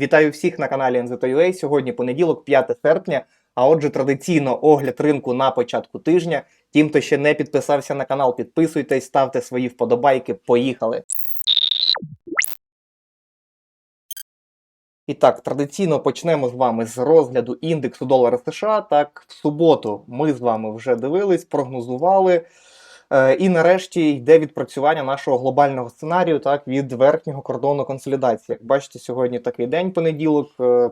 Вітаю всіх на каналі NZUA. Сьогодні понеділок, 5 серпня. А отже, традиційно огляд ринку на початку тижня. Тим, хто ще не підписався на канал, підписуйтесь, ставте свої вподобайки. Поїхали! І так, традиційно почнемо з вами з розгляду індексу долара США. Так, в суботу ми з вами вже дивились, прогнозували. Е, І нарешті йде відпрацювання нашого глобального сценарію так, від верхнього кордону консолідації. Як бачите, сьогодні такий день понеділок. е,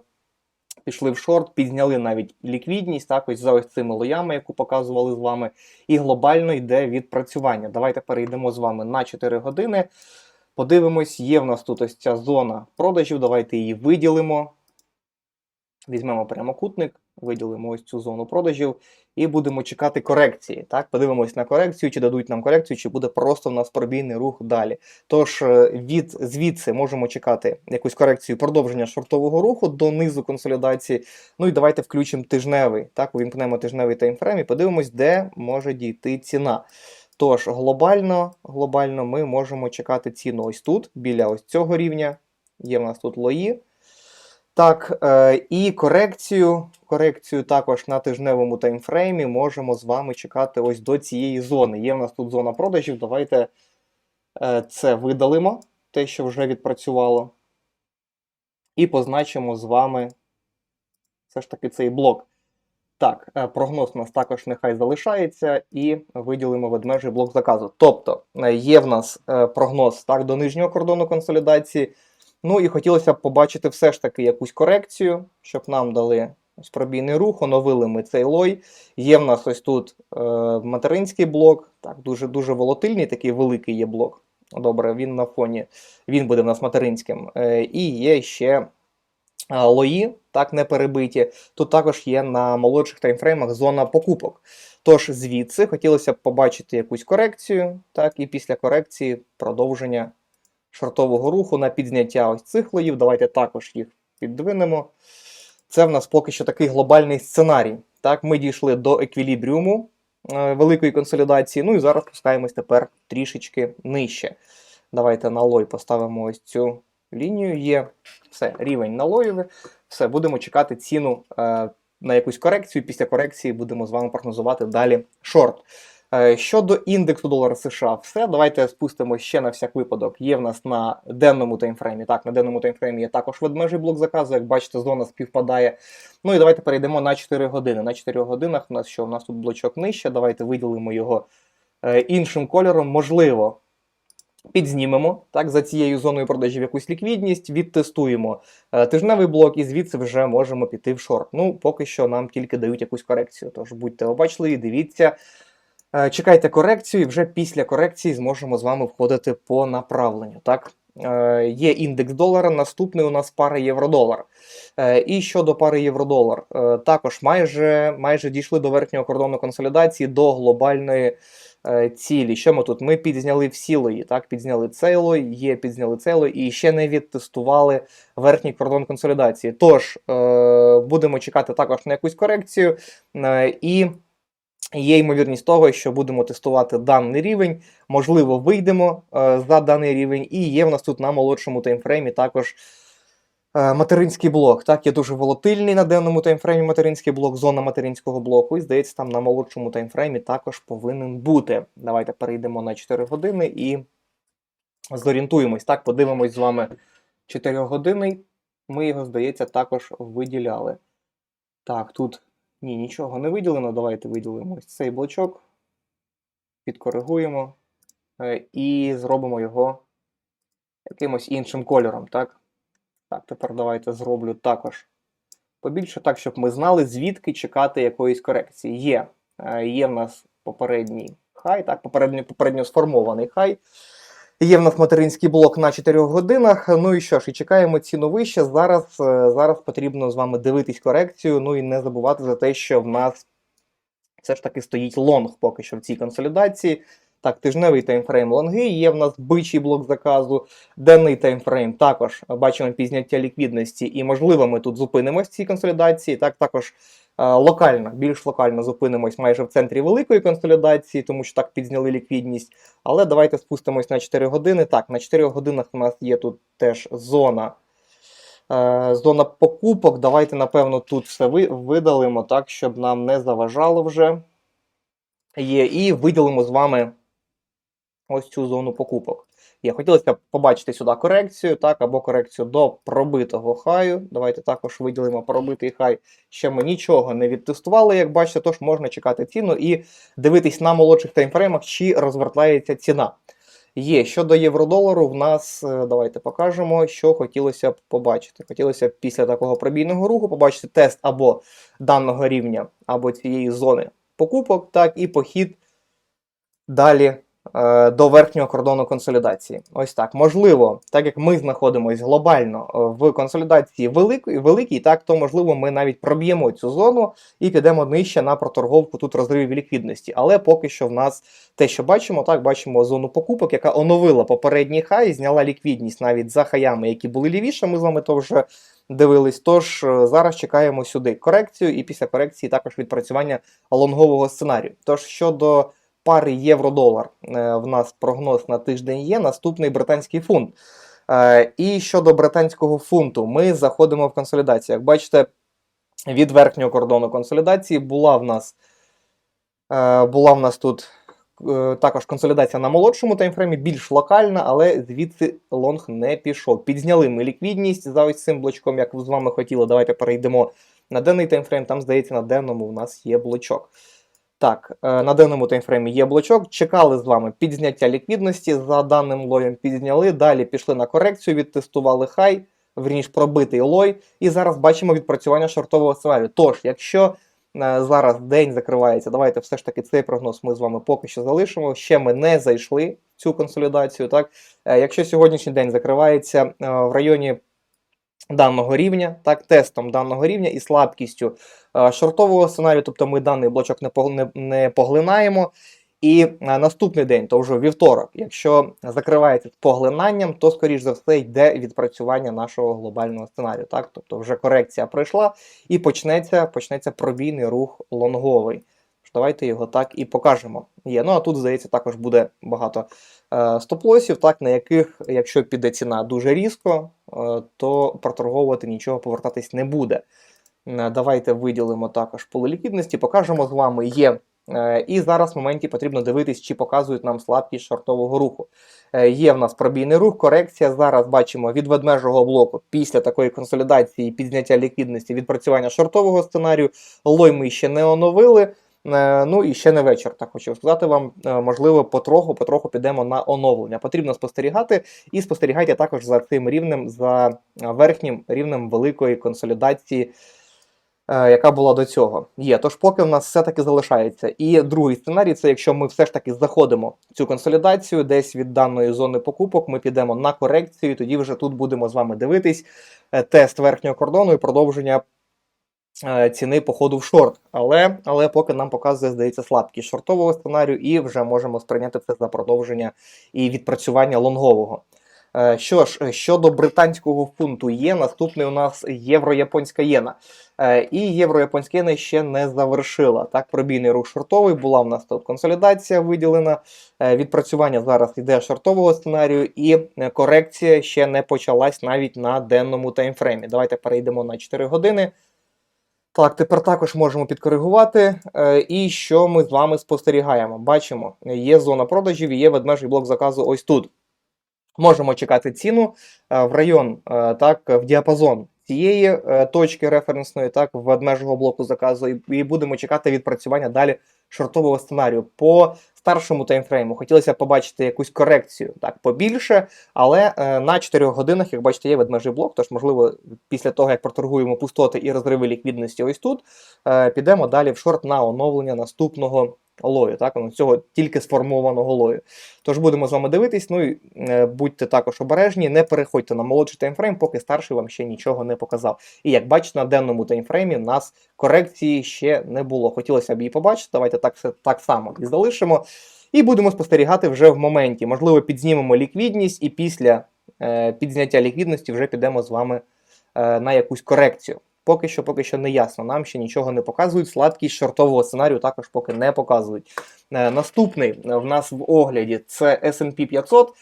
Пішли в шорт, підзняли навіть ліквідність, так, ось за ось цими лоями, яку показували з вами, і глобально йде відпрацювання. Давайте перейдемо з вами на 4 години. Подивимось, є в нас тут ось ця зона продажів. Давайте її виділимо. Візьмемо прямокутник, виділимо ось цю зону продажів і будемо чекати корекції. Так, подивимось на корекцію, чи дадуть нам корекцію, чи буде просто в нас пробійний рух далі. Тож е, від звідси можемо чекати якусь корекцію продовження шортового руху до низу консолідації. Ну і давайте включимо тижневий. Так, увімкнемо тижневий таймфрейм і подивимось, де може дійти ціна. Тож глобально, глобально ми можемо чекати ціну ось тут, біля ось цього рівня. Є в нас тут лої. Так, е, і корекцію, корекцію також на тижневому таймфреймі можемо з вами чекати ось до цієї зони. Є в нас тут зона продажів. Давайте е, це видалимо, те, що вже відпрацювало. І позначимо з вами все ж таки цей блок. Так, е, прогноз у нас також нехай залишається, і виділимо ведмежий блок заказу. Тобто є в нас прогноз так, до нижнього кордону консолідації. Ну і хотілося б побачити все ж таки якусь корекцію, щоб нам дали ось пробійний рух, оновили ми цей лой. Є в нас ось тут е, материнський блок, так, дуже дуже волатильний, такий великий є блок. Добре, він на фоні, він буде в нас материнським. Е, і є ще е, лої, так, не перебиті. Тут також є на молодших таймфреймах зона покупок. Тож звідси хотілося б побачити якусь корекцію, так, і після корекції продовження шортового руху на підзняття ось цих лоїв. Давайте також їх піддвинемо. Це в нас поки що такий глобальний сценарій. Так, ми дійшли до еквілібріуму е, великої консолідації. Ну і зараз спускаємось тепер трішечки нижче. Давайте на лой поставимо ось цю лінію. Є все, рівень на лоєві. Все, будемо чекати ціну е, на якусь корекцію. Після корекції будемо з вами прогнозувати далі шорт. Е, Щодо індексу долара США, все. Давайте спустимо ще на всяк випадок. Є в нас на денному таймфреймі. Так, на денному таймфреймі є також ведмежий блок заказу. Як бачите, зона співпадає. Ну і давайте перейдемо на 4 години. На 4 годинах у нас що? У нас тут блочок нижче. Давайте виділимо його е, іншим кольором. Можливо, підзнімемо так, за цією зоною продажів якусь ліквідність, відтестуємо е, тижневий блок і звідси вже можемо піти в шорт. Ну, поки що нам тільки дають якусь корекцію. Тож будьте обачливі, дивіться. Е, Чекайте корекцію, і вже після корекції зможемо з вами входити по направленню. Так? Е, Є індекс долара, наступний у нас пара євро-долар. Е, І щодо пари євро-долар, також майже, майже дійшли до верхнього кордону консолідації, до глобальної цілі. Що ми тут? Ми підзняли всі лої, так? підзняли цей лой, є підзняли цей лой і ще не відтестували верхній кордон консолідації. Тож будемо чекати також на якусь корекцію. І Є ймовірність того, що будемо тестувати даний рівень, можливо, вийдемо е, за даний рівень, і є в нас тут на молодшому таймфреймі також е, материнський блок. Так, є дуже волатильний на денному таймфреймі материнський блок, зона материнського блоку. І здається, там на молодшому таймфреймі також повинен бути. Давайте перейдемо на 4 години і зорієнтуємось. Так, подивимось з вами 4 години. Ми його, здається, також виділяли. Так, тут ні, нічого не виділено. Давайте виділимо цей блочок, підкоригуємо е, і зробимо його якимось іншим кольором. Так, так тепер давайте зроблю також побільше, так, щоб ми знали, звідки чекати якоїсь корекції. Є е, є в нас попередній хай, так, попередньо, попередньо сформований хай. Є в нас материнський блок на 4 годинах. Ну і що ж, і чекаємо ціну вище. Зараз, е, зараз потрібно з вами дивитись корекцію. Ну і не забувати за те, що в нас все ж таки стоїть лонг поки що в цій консолідації. Так, тижневий таймфрейм лонги, є в нас бичий блок заказу, денний таймфрейм також бачимо пізняття ліквідності, і можливо ми тут зупинимось в цій консолідації. Так, також локально, більш локально зупинимось майже в центрі великої консолідації, тому що так підзняли ліквідність. Але давайте спустимось на 4 години. Так, на 4 годинах у нас є тут теж зона Е, Зона покупок. Давайте, напевно, тут все видалимо, так, щоб нам не заважало вже. Є, і виділимо з вами ось цю зону покупок. Є, хотілося б побачити сюди корекцію, так, або корекцію до пробитого хаю. Давайте також виділимо пробитий хай. Ще ми нічого не відтестували, як бачите, тож можна чекати ціну і дивитись на молодших таймфреймах, чи розвертається ціна. Є щодо євро-долару, в нас е, давайте покажемо, що хотілося б побачити. Хотілося б після такого пробійного руху побачити тест або даного рівня, або цієї зони покупок, так і похід далі до верхнього кордону консолідації. Ось так. Можливо, так як ми знаходимося глобально е, в консолідації великої, великій, так то можливо ми навіть проб'ємо цю зону і підемо нижче на проторговку тут розривів ліквідності. Але поки що в нас те, що бачимо, так бачимо зону покупок, яка оновила попередній хай, зняла ліквідність навіть за хаями, які були лівіше. Ми з вами то вже дивились. Тож е, зараз чекаємо сюди корекцію, і після корекції також відпрацювання лонгового сценарію. Тож щодо пари євро-долар, е, в нас прогноз на тиждень є. Наступний британський фунт. Е, І щодо британського фунту, ми заходимо в консолідацію. Як бачите, від верхнього кордону консолідації була в нас, е, була в нас тут також консолідація на молодшому таймфреймі, більш локальна, але звідси лонг не пішов. Підзняли ми ліквідність за ось цим блочком, як з вами хотіли. Давайте перейдемо на денний таймфрейм. Там, здається, на денному у нас є блочок. Так, е, на денному таймфреймі є блочок. Чекали з вами підзняття ліквідності за даним лоєм. Підзняли. Далі пішли на корекцію, відтестували хай, верніш пробитий лой. І зараз бачимо відпрацювання шортового сценарію. Тож, якщо е, зараз день закривається, давайте все ж таки цей прогноз ми з вами поки що залишимо. Ще ми не зайшли в цю консолідацію. Так, Е, якщо сьогоднішній день закривається в районі даного рівня, так, тестом даного рівня і слабкістю е, шортового сценарію, тобто ми даний блочок не, пог- не, не поглинаємо. І е, наступний день, то вже вівторок, якщо закривається поглинанням, то скоріш за все йде відпрацювання нашого глобального сценарію. Так? Тобто вже корекція пройшла і почнеться, почнеться пробійний рух лонговий. Давайте його так і покажемо. Є. Ну а тут, здається, також буде багато стоп-лосів, так, на яких, якщо піде ціна дуже різко, е, то проторговувати нічого повертатись не буде. Е, Давайте виділимо також поле ліквідності, покажемо з вами є. Е, І зараз в моменті потрібно дивитись, чи показують нам слабкість шортового руху. Е, Є в нас пробійний рух, корекція. Зараз бачимо від ведмежого блоку після такої консолідації, підзняття ліквідності, відпрацювання шортового сценарію. Лой ми ще не оновили. Е, Ну і ще не вечір, так хочу сказати вам. Е, Можливо, потроху, потроху підемо на оновлення. Потрібно спостерігати і спостерігайте також за цим рівнем, за е, верхнім рівнем великої консолідації, яка була до цього. Є. Тож, поки в нас все-таки залишається. І другий сценарій це якщо ми все ж таки заходимо цю консолідацію, десь від даної зони покупок, ми підемо на корекцію, тоді вже тут будемо з вами дивитись тест верхнього кордону і продовження ціни по ходу в шорт. Але, але поки нам показує, здається, слабкість шортового сценарію, і вже можемо сприйняти це за продовження і відпрацювання лонгового. Е, Що ж, е, щодо британського фунту, є наступний у нас євро-японська єна. Е, І євро-японська єна ще не завершила. Так, пробійний рух шортовий, була в нас тут консолідація виділена. Е, Відпрацювання зараз йде шортового сценарію, і е, корекція ще не почалась навіть на денному таймфреймі. Давайте перейдемо на 4 години. Так, тепер також можемо підкоригувати. Е, І що ми з вами спостерігаємо? Бачимо, є зона продажів і є ведмежий блок заказу ось тут. Можемо чекати ціну е, в район, е, так, в діапазон цієї точки референсної, так, в ведмежого блоку заказу, і будемо чекати відпрацювання далі шортового сценарію. По старшому таймфрейму хотілося побачити якусь корекцію так, побільше, але е, на 4 годинах, як бачите, є ведмежий блок, тож, можливо, після того, як проторгуємо пустоти і розриви ліквідності ось тут, е, підемо далі в шорт на оновлення наступного лою, так, цього тільки сформованого лою. Тож будемо з вами дивитись. Ну і е, будьте також обережні, не переходьте на молодший таймфрейм, поки старший вам ще нічого не показав. І як бачите, на денному таймфреймі нас корекції ще не було. Хотілося б її побачити. Давайте так, так само і залишимо. І будемо спостерігати вже в моменті. Можливо, підзнімемо ліквідність, і після е, підзняття ліквідності вже підемо з вами е, на якусь корекцію. Поки що, поки що не ясно. Нам ще нічого не показують. Сладкість шортового сценарію також поки не показують. Е, Наступний в нас в огляді це S&P 500.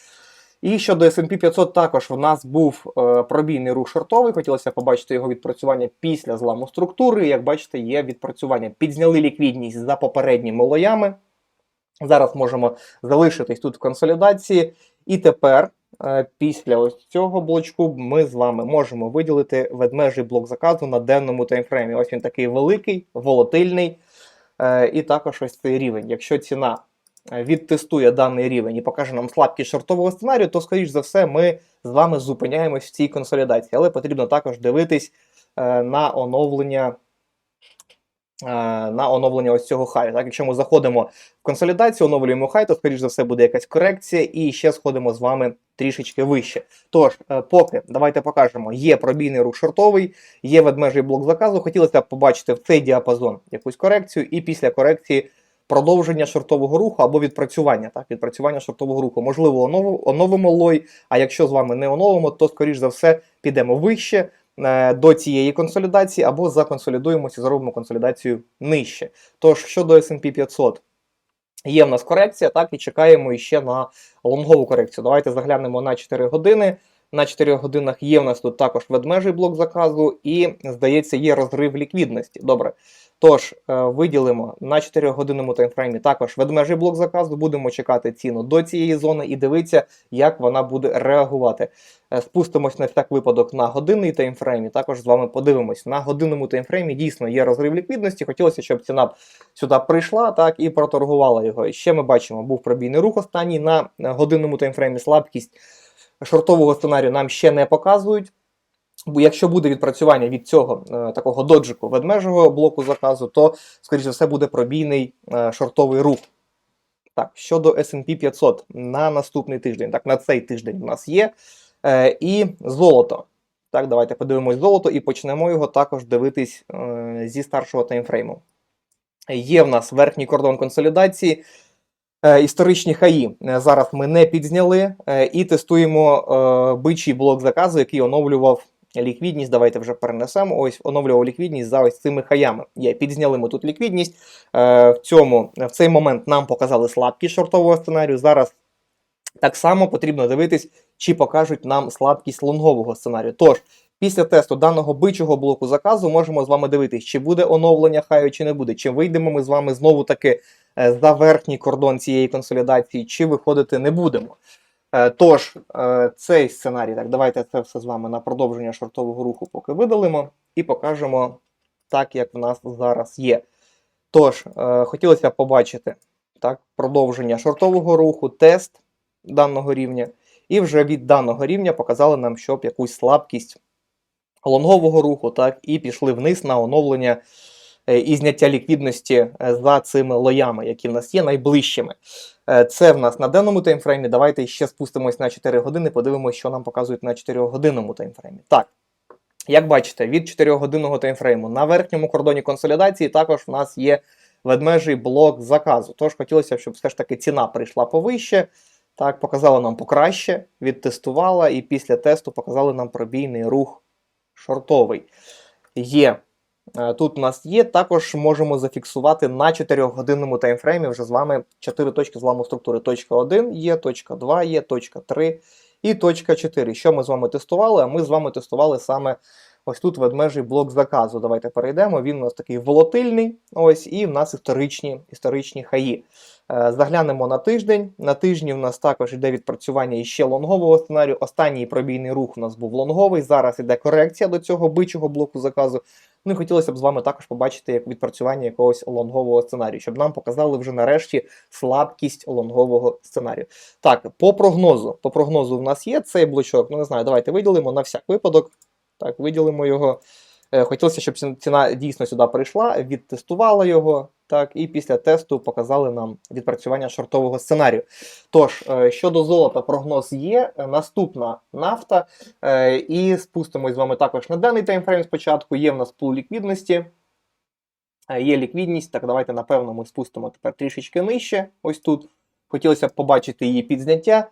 І щодо S&P 500 також в нас був е, пробійний рух шортовий. Хотілося побачити його відпрацювання після зламу структури. Як бачите, є відпрацювання. Підзняли ліквідність за попередніми лоями. Зараз можемо залишитись тут в консолідації. І тепер, е, після ось цього блочку, ми з вами можемо виділити ведмежий блок заказу на денному таймфреймі. Ось він такий великий, волатильний. Е, І також ось цей рівень. Якщо ціна відтестує даний рівень і покаже нам слабкість шортового сценарію, то, скоріш за все, ми з вами зупиняємось в цій консолідації. Але потрібно також дивитись е, на оновлення. е, На оновлення ось цього хаю. Так, якщо ми заходимо в консолідацію, оновлюємо хай, то скоріш за все буде якась корекція, і ще сходимо з вами трішечки вище. Тож, е, поки давайте покажемо, є пробійний рух шортовий, є ведмежий блок заказу. Хотілося б побачити в цей діапазон якусь корекцію, і після корекції продовження шортового руху або відпрацювання. Так, відпрацювання шортового руху. Можливо, оновимо, лой. А якщо з вами не оновимо, то скоріш за все підемо вище е, до цієї консолідації, або законсолідуємося, зробимо консолідацію нижче. Тож щодо S&P 500. Є в нас корекція, так, і чекаємо іще на лонгову корекцію. Давайте заглянемо на 4 години. На 4 годинах є в нас тут також ведмежий блок заказу, і, здається, є розрив ліквідності. Добре. Тож, е, виділимо на 4 годинному таймфреймі також ведмежий блок заказу. Будемо чекати ціну до цієї зони і дивитися, як вона буде реагувати. Е, Спустимось на всяк випадок на годинний таймфрейм і також з вами подивимось. На годинному таймфреймі дійсно є розрив ліквідності. Хотілося, щоб ціна сюди прийшла так і проторгувала його. Ще ми бачимо, був пробійний рух останній на е, годинному таймфреймі. Слабкість шортового сценарію нам ще не показують. Бо якщо буде відпрацювання від цього е, такого доджику ведмежого блоку заказу, то, скоріш за все, буде пробійний е, шортовий рух. Так, щодо S&P 500 на наступний тиждень, так, на цей тиждень у нас є. Е, і золото. Так, давайте подивимось золото і почнемо його також дивитись е, зі старшого таймфрейму. Є в нас верхній кордон консолідації. Е, історичні хаї е, зараз ми не підзняли е, і тестуємо бичий блок заказу, який оновлював ліквідність. Давайте вже перенесемо. Ось оновлював ліквідність за ось цими хаями. Є, підзняли ми тут ліквідність. В, цьому, в цей момент нам показали слабкість шортового сценарію. Зараз так само потрібно дивитись, чи покажуть нам слабкість лонгового сценарію. Тож, після тесту даного бичого блоку заказу можемо з вами дивитись, чи буде оновлення хаю, чи не буде, чи вийдемо ми з вами знову таки е, за верхній кордон цієї консолідації, чи виходити не будемо. Е, Тож, е, цей сценарій, так, давайте це все з вами на продовження шортового руху поки видалимо і покажемо так, як в нас зараз є. Тож, хотілося б побачити так, продовження шортового руху, тест даного рівня, і вже від даного рівня показали нам, щоб якусь слабкість лонгового руху, так, і пішли вниз на оновлення е, і зняття ліквідності е, за цими лоями, які в нас є найближчими. Е, Це в нас на денному таймфреймі. Давайте ще спустимось на 4 години, подивимося, що нам показують на 4-годинному таймфреймі. Так, як бачите, від 4-годинного таймфрейму на верхньому кордоні консолідації також в нас є ведмежий блок заказу. Тож хотілося б, щоб все ж таки ціна прийшла повище. Так, показала нам покраще, відтестувала, і після тесту показали нам пробійний рух шортовий. Є. Е, Тут у нас є, також можемо зафіксувати на 4-годинному таймфреймі вже з вами 4 точки зламу структури. Точка 1 є, точка 2 є, точка 3 і точка 4. Що ми з вами тестували? А ми з вами тестували саме ось тут ведмежий блок заказу. Давайте перейдемо. Він у нас такий волатильний. Ось, і в нас історичні, історичні хаї. Е, Заглянемо на тиждень. На тижні в нас також йде відпрацювання іще лонгового сценарію. Останній пробійний рух у нас був лонговий. Зараз іде корекція до цього бичого блоку заказу. Ну і хотілося б з вами також побачити як відпрацювання якогось лонгового сценарію, щоб нам показали вже нарешті слабкість лонгового сценарію. Так, по прогнозу. По прогнозу в нас є цей блочок. Ну не знаю, давайте виділимо на всяк випадок. Так, виділимо його. Е, Хотілося, щоб ціна дійсно сюди прийшла, відтестувала його. Так, і після тесту показали нам відпрацювання шортового сценарію. Тож, е, щодо золота, прогноз є. Е, Наступна нафта. І спустимось з вами також на денний таймфрейм спочатку. Є в нас пул ліквідності. Є ліквідність. Так, давайте, напевно, ми спустимо тепер трішечки нижче. Ось тут. Хотілося б побачити її підзняття.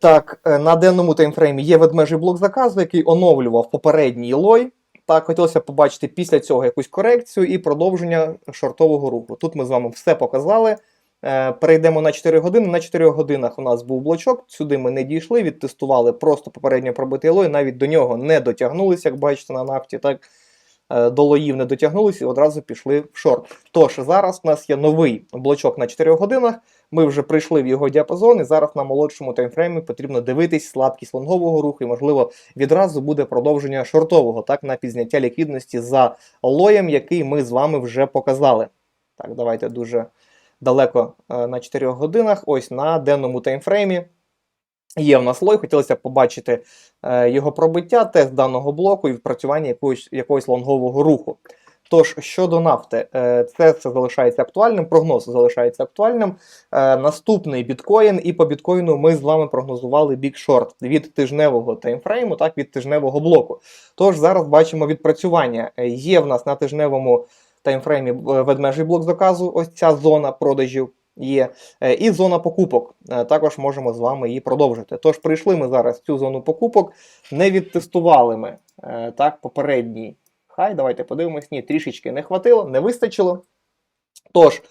Так, на денному таймфреймі є ведмежий блок заказу, який оновлював попередній лой. Так, хотілося побачити після цього якусь корекцію і продовження шортового руху. Тут ми з вами все показали. Е, Перейдемо на 4 години. На 4 годинах у нас був блочок. Сюди ми не дійшли, відтестували просто попередньо пробитий лой, навіть до нього не дотягнулися, як бачите на нафті. так е, До лоїв не дотягнулися і одразу пішли в шорт. Тож зараз у нас є новий блочок на 4 годинах. Ми вже прийшли в його діапазон, і зараз на молодшому таймфреймі потрібно дивитись слабкість лонгового руху, і, можливо, відразу буде продовження шортового, так, на підзняття ліквідності за лоєм, який ми з вами вже показали. Так, давайте дуже далеко е, на 4 годинах. Ось на денному таймфреймі. Є в нас лой, хотілося б побачити е, його пробиття, тест даного блоку і відпрацювання якогось, якогось лонгового руху. Тож, щодо нафти, е, це все залишається актуальним, прогноз залишається актуальним. Е, Наступний біткоін, і по біткоїну ми з вами прогнозували бік шорт від тижневого таймфрейму, так, від тижневого блоку. Тож зараз бачимо відпрацювання. Е, Є в нас на тижневому таймфреймі ведмежий блок заказу, ось ця зона продажів є, і зона покупок. Також можемо з вами її продовжити. Тож прийшли ми зараз цю зону покупок, не відтестували ми так, попередній хай. Давайте подивимось. Ні, трішечки не хватило, не вистачило. Тож,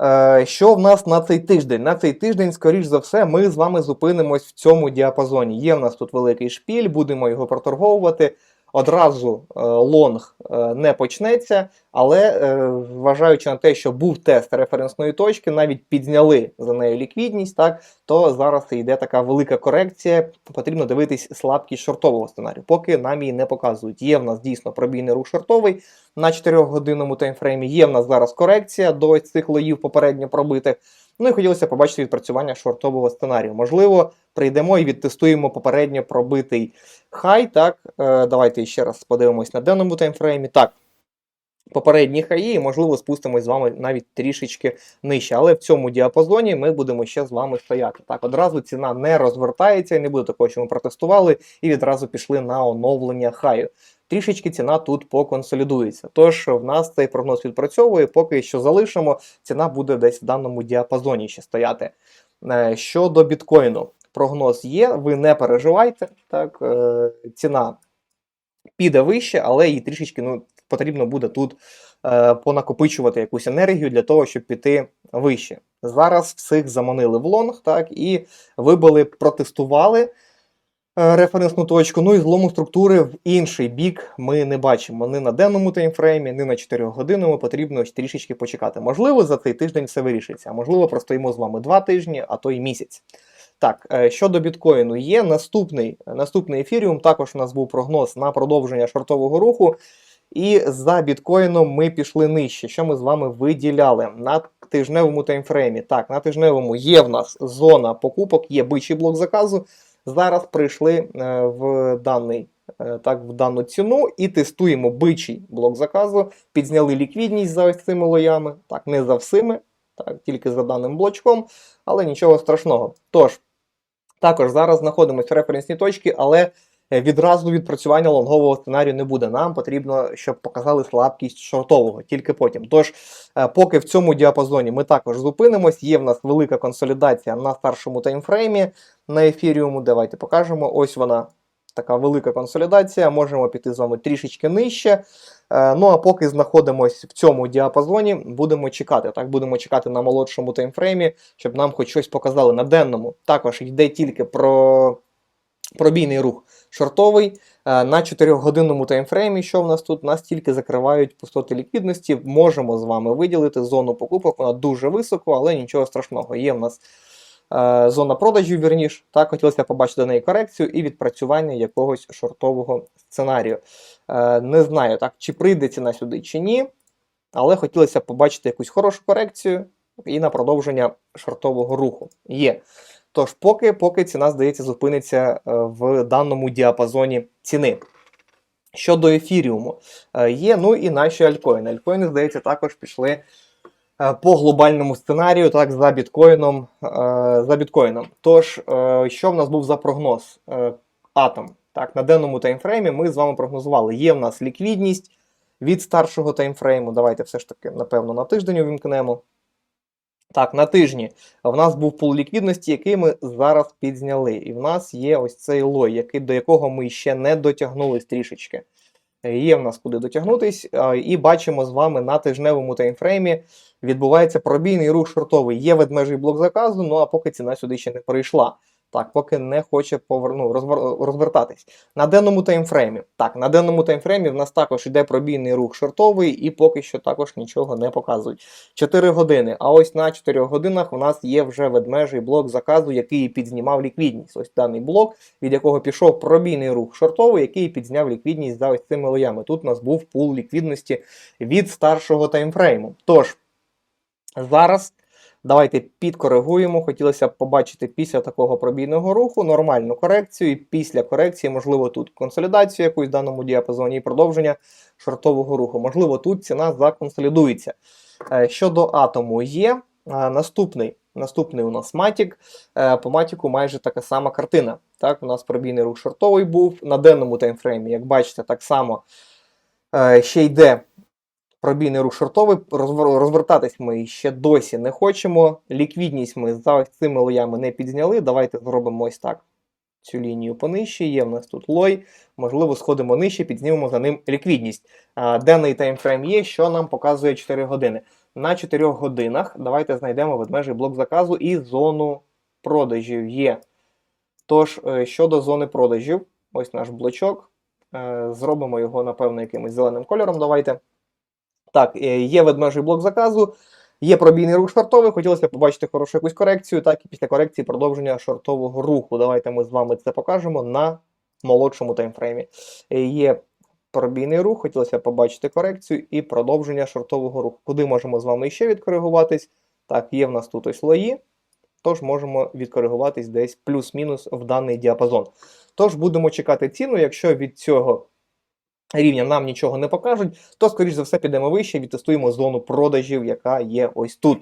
е, що в нас на цей тиждень? На цей тиждень, скоріш за все, ми з вами зупинимось в цьому діапазоні. Є в нас тут великий шпіль, будемо його проторговувати. Одразу е, лонг е, не почнеться, але е, зважаючи на те, що був тест референсної точки, навіть підзняли за нею ліквідність, так то зараз йде така велика корекція. Потрібно дивитись слабкість шортового сценарію. Поки нам її не показують. Є в нас дійсно пробійний рух шортовий на 4-годинному таймфреймі. Є в нас зараз корекція до цих лоїв попередньо пробитих. Ну і хотілося побачити відпрацювання шортового сценарію. Можливо, прийдемо і відтестуємо попередньо пробитий хай. Так, е, давайте ще раз подивимось на денному таймфреймі. Так, попередні хаї, і можливо спустимось з вами навіть трішечки нижче. Але в цьому діапазоні ми будемо ще з вами стояти. Так, одразу ціна не розвертається, і не буде такого, що ми протестували, і відразу пішли на оновлення хаю. Трішечки ціна тут поконсолідується. Тож в нас цей прогноз відпрацьовує, поки що залишимо, ціна буде десь в даному діапазоні ще стояти. Е, Щодо біткоїну, прогноз є, ви не переживайте. Так, е, ціна піде вище, але їй трішечки ну, потрібно буде тут е, понакопичувати якусь енергію для того, щоб піти вище. Зараз всіх заманили в лонг, так, і вибили, протестували референсну точку. Ну і злому структури в інший бік ми не бачимо. Ні на денному таймфреймі, ні на 4 годинному потрібно трішечки почекати. Можливо, за цей тиждень все вирішиться, а можливо, простоїмо з вами два тижні, а то й місяць. Так, е, щодо біткоїну, є наступний наступний ефіріум. Також у нас був прогноз на продовження шортового руху. І за біткоїном ми пішли нижче. Що ми з вами виділяли на тижневому таймфреймі? Так, на тижневому є в нас зона покупок, є бичий блок заказу. Зараз прийшли е, в даний. е, Так, в дану ціну і тестуємо бичий блок заказу. Підзняли ліквідність за ось цими лоями. Так, не за всіми, так, тільки за даним блочком, але нічого страшного. Тож, також зараз знаходимося в референсній точці, але е, відразу відпрацювання лонгового сценарію не буде. Нам потрібно, щоб показали слабкість шортового, тільки потім. Тож, поки в цьому діапазоні ми також зупинимось, є в нас велика консолідація на старшому таймфреймі на ефіріуму. Давайте покажемо. Ось вона. Така велика консолідація, можемо піти з вами трішечки нижче. Е, Ну а поки знаходимося в цьому діапазоні, будемо чекати. Так, будемо чекати на молодшому таймфреймі, щоб нам хоч щось показали. На денному також йде тільки про пробійний рух шортовий. Е, На 4-годинному таймфреймі, що в нас тут, нас тільки закривають пустоти ліквідності. Можемо з вами виділити зону покупок, вона дуже високо, але нічого страшного. Є в нас зона продажів, вірніш. Так, хотілося побачити до неї корекцію і відпрацювання якогось шортового сценарію. Е, не знаю, так, чи прийде ціна сюди, чи ні. Але хотілося побачити якусь хорошу корекцію і на продовження шортового руху. Є. Тож, поки, поки ціна, здається, зупиниться е, в даному діапазоні ціни. Щодо ефіріуму, е, є, ну і наші альткоїни. Альткоїни, здається, також пішли е, по глобальному сценарію, так, за біткоїном. е, За біткоїном. Тож, е, що в нас був за прогноз? Е, Атом. Так, на денному таймфреймі ми з вами прогнозували. Є в нас ліквідність від старшого таймфрейму. Давайте все ж таки, напевно, на тиждень увімкнемо. Так, на тижні в нас був пул ліквідності, який ми зараз підзняли. І в нас є ось цей лой, який, до якого ми ще не дотягнулись трішечки. Є в нас куди дотягнутись, і бачимо з вами на тижневому таймфреймі відбувається пробійний рух шортовий. Є ведмежий блок заказу, ну а поки ціна сюди ще не перейшла. Так, поки не хоче повер... ну, розвер- розвертатись. На денному таймфреймі. Так, на денному таймфреймі в нас також йде пробійний рух шортовий, і поки що також нічого не показують. 4 години. А ось на 4 годинах у нас є вже ведмежий блок заказу, який підзнімав ліквідність. Ось даний блок, від якого пішов пробійний рух шортовий, який підзняв ліквідність за ось цими лоями. Тут у нас був пул ліквідності від старшого таймфрейму. Тож, зараз. Давайте підкоригуємо. Хотілося б побачити після такого пробійного руху нормальну корекцію, і після корекції, можливо, тут консолідацію якусь в даному діапазоні і продовження шортового руху. Можливо, тут ціна законсолідується. Е, Щодо атому є е, наступний. Наступний у нас матік. Е, По матіку майже така сама картина. Так, у нас пробійний рух шортовий був на денному таймфреймі. Як бачите, так само ще йде пробійний рух шортовий. Розвертатись ми ще досі не хочемо. Ліквідність ми за ось цими лоями не підзняли. Давайте зробимо ось так. Цю лінію понижче. Є в нас тут лой. Можливо, сходимо нижче, підзнімемо за ним ліквідність. Денний таймфрейм є, що нам показує 4 години. На 4 годинах давайте знайдемо ведмежий блок заказу і зону продажів є. Тож, е, щодо зони продажів, ось наш блочок. Е, Зробимо його, напевно, якимось зеленим кольором. Давайте. Так, е, є ведмежий блок заказу, є пробійний рух шортовий. Хотілося б побачити хорошу якусь корекцію, так і після корекції продовження шортового руху. Давайте ми з вами це покажемо на молодшому таймфреймі. Е, Є пробійний рух, хотілося б побачити корекцію і продовження шортового руху. Куди можемо з вами ще відкоригуватись? Так, є в нас тут ось лої, тож можемо відкоригуватись десь плюс-мінус в даний діапазон. Тож будемо чекати ціну, якщо від цього рівня нам нічого не покажуть, то, скоріш за все, підемо вище, відтестуємо зону продажів, яка є ось тут.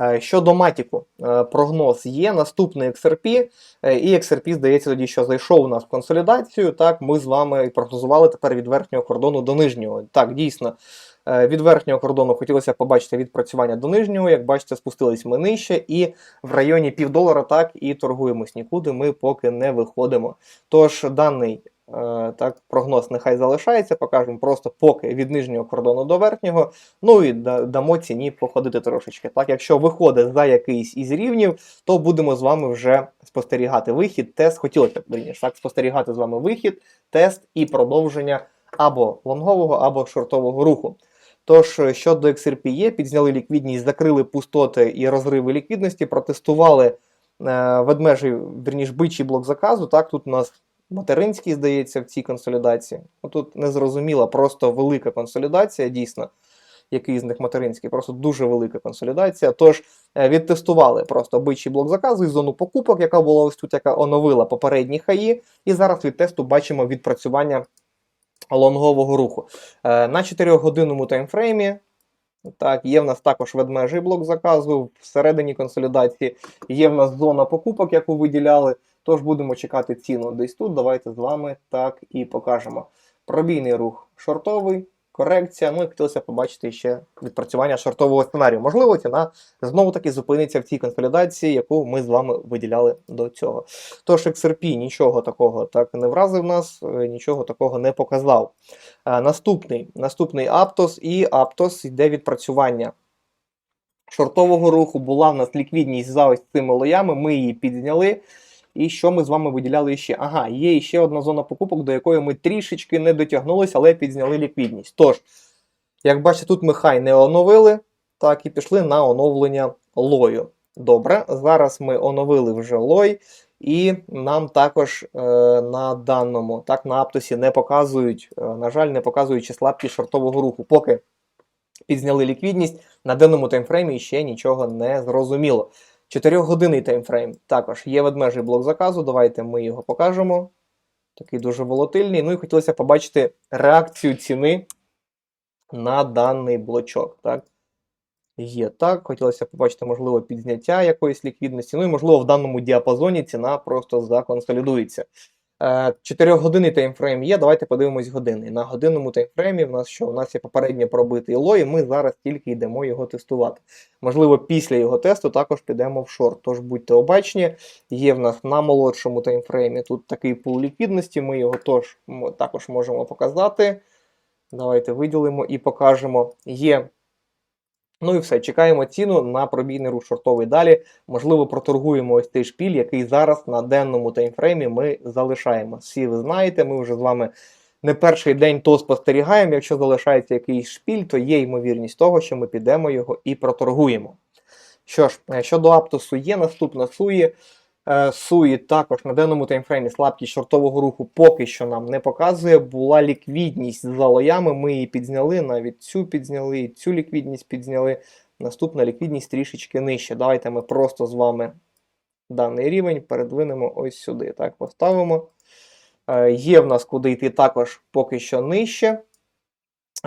Е, Щодо матіку, е, прогноз є. Наступний XRP, е, і XRP, здається, тоді, що зайшов у нас в консолідацію. Так, ми з вами прогнозували тепер від верхнього кордону до нижнього. Так, дійсно, від верхнього кордону хотілося побачити відпрацювання до нижнього. Як бачите, спустились ми нижче, і в районі півдолара так і торгуємось. Нікуди ми поки не виходимо. Тож даний так, прогноз нехай залишається, покажемо просто поки від нижнього кордону до верхнього. Ну і дамо ціні походити трошечки. Так, якщо виходить за якийсь із рівнів, то будемо з вами вже спостерігати вихід, тест. Хотілося б вірніше, так спостерігати з вами вихід, тест і продовження або лонгового, або шортового руху. Тож е, щодо XRP є, підзняли ліквідність, закрили пустоти і розриви ліквідності, протестували е, ведмежий, вірніш, бичий блок заказу. Так, тут у нас материнський, здається, в цій консолідації. Тут незрозуміла, просто велика консолідація, дійсно. Який з них материнський, просто дуже велика консолідація. Тож е, відтестували просто бичий блок заказу і зону покупок, яка була ось тут, яка оновила попередні хаї. І зараз від тесту бачимо відпрацювання лонгового руху. Е, На 4-годинному таймфреймі. Так, є в нас також ведмежий блок заказу. Всередині консолідації є в нас зона покупок, яку виділяли. Тож будемо чекати ціну десь тут. Давайте з вами так і покажемо. Пробійний рух шортовий, корекція. Ну і хотілося побачити ще відпрацювання шортового сценарію. Можливо, ціна знову таки зупиниться в цій консолідації, яку ми з вами виділяли до цього. Тож XRP нічого такого так не вразив нас, е, нічого такого не показав. Е, Наступний наступний Aptos, і Aptos йде відпрацювання шортового руху. Була в нас ліквідність за ось цими лоями, ми її підзняли. І що ми з вами виділяли ще? Ага, є ще одна зона покупок, до якої ми трішечки не дотягнулися, але підзняли ліквідність. Тож, як бачите, тут ми хай не оновили, так і пішли на оновлення лою. Добре, зараз ми оновили вже лой, і нам також е, на даному, так, на Аптосі не показують, е, на жаль, не показують числапки шортового руху. Поки підзняли ліквідність, на денному таймфреймі ще нічого не зрозуміло. 4-годинний таймфрейм також є ведмежий блок заказу. Давайте ми його покажемо. Такий дуже волатильний. Ну і хотілося побачити реакцію ціни на даний блочок. Так? Є так. Хотілося побачити, можливо, підзняття якоїсь ліквідності. Ну і, можливо, в даному діапазоні ціна просто законсолідується. 4-годинний таймфрейм є. Давайте подивимось години. На годинному таймфреймі в нас що? У нас є попередньо пробитий лой, і ми зараз тільки йдемо його тестувати. Можливо, після його тесту також підемо в шорт. Тож будьте обачні. Є в нас на молодшому таймфреймі тут такий пул ліквідності. Ми його тож, також можемо показати. Давайте виділимо і покажемо. Є. Ну і все, чекаємо ціну на пробійний рух шортовий далі. Можливо, проторгуємо ось цей шпіль, який зараз на денному таймфреймі ми залишаємо. Всі ви знаєте, ми вже з вами не перший день то спостерігаємо. Якщо залишається якийсь шпіль, то є ймовірність того, що ми підемо його і проторгуємо. Що ж, е, щодо Аптосу є наступна суї. Е, Суї також на денному таймфреймі слабкість шортового руху поки що нам не показує. Була ліквідність за лоями, ми її підзняли, навіть цю підзняли, і цю ліквідність підзняли. Наступна ліквідність трішечки нижче. Давайте ми просто з вами даний рівень передвинемо ось сюди. Так, поставимо. Е, Є в нас куди йти також поки що нижче.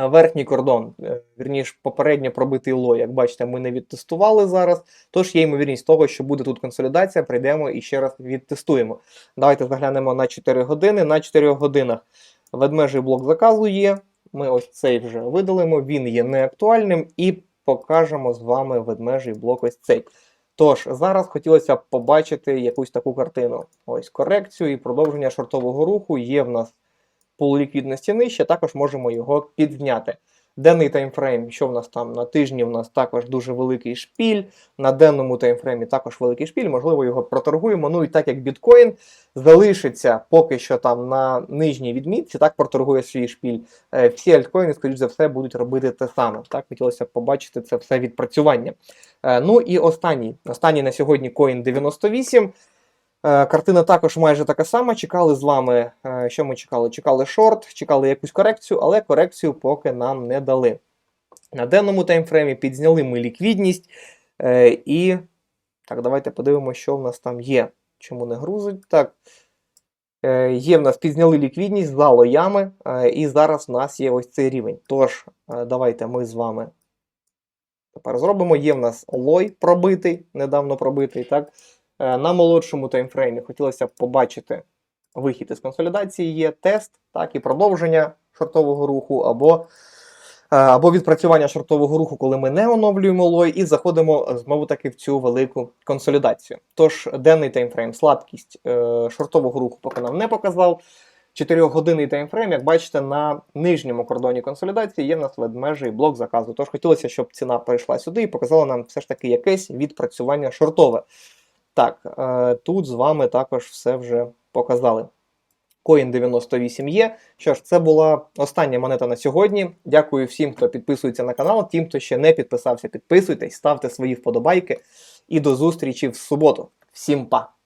Верхній кордон, е, вірніше, попередньо пробитий лой, як бачите, ми не відтестували зараз. Тож є ймовірність того, що буде тут консолідація, прийдемо і ще раз відтестуємо. Давайте заглянемо на 4 години. На 4 годинах ведмежий блок заказу є. Ми ось цей вже видалимо, він є неактуальним, і покажемо з вами ведмежий блок ось цей. Тож, зараз хотілося б побачити якусь таку картину. Ось корекцію і продовження шортового руху є в нас пул ліквідності нижче, також можемо його підзняти. Денний таймфрейм, що в нас там на тижні, в нас також дуже великий шпіль. На денному таймфреймі також великий шпіль, можливо, його проторгуємо. Ну і так як біткоін залишиться поки що там на нижній відмітці, так проторгує свій шпіль. е, Всі альткоїни, скоріш за все, будуть робити те саме. Так, хотілося б побачити це все відпрацювання. Е, Ну і останній. Останній на сьогодні коін 98. Е, Картина також майже така сама. Чекали з вами, е, що ми чекали? Чекали шорт, чекали якусь корекцію, але корекцію поки нам не дали. На денному таймфреймі підзняли ми ліквідність. е, І так, давайте подивимося, що в нас там є. Чому не грузить? Так. Є в нас підзняли ліквідність за лоями, і зараз в нас є ось цей рівень. Тож, давайте ми з вами тепер зробимо. Є в нас лой пробитий, недавно пробитий. так? Е, На молодшому таймфреймі хотілося б побачити вихід із консолідації, є тест, так, і продовження шортового руху, або, е, або відпрацювання шортового руху, коли ми не оновлюємо лой, і заходимо знову таки в цю велику консолідацію. Тож, денний таймфрейм, слабкість е, шортового руху поки нам не показав. 4-годинний таймфрейм, як бачите, на нижньому кордоні консолідації є в нас ведмежий блок заказу. Тож хотілося, щоб ціна перейшла сюди і показала нам все ж таки якесь відпрацювання шортове. Так, е, тут з вами також все вже показали. Coin 98 є. Що ж, це була остання монета на сьогодні. Дякую всім, хто підписується на канал. Тим, хто ще не підписався, підписуйтесь, ставте свої вподобайки. І до зустрічі в суботу. Всім па!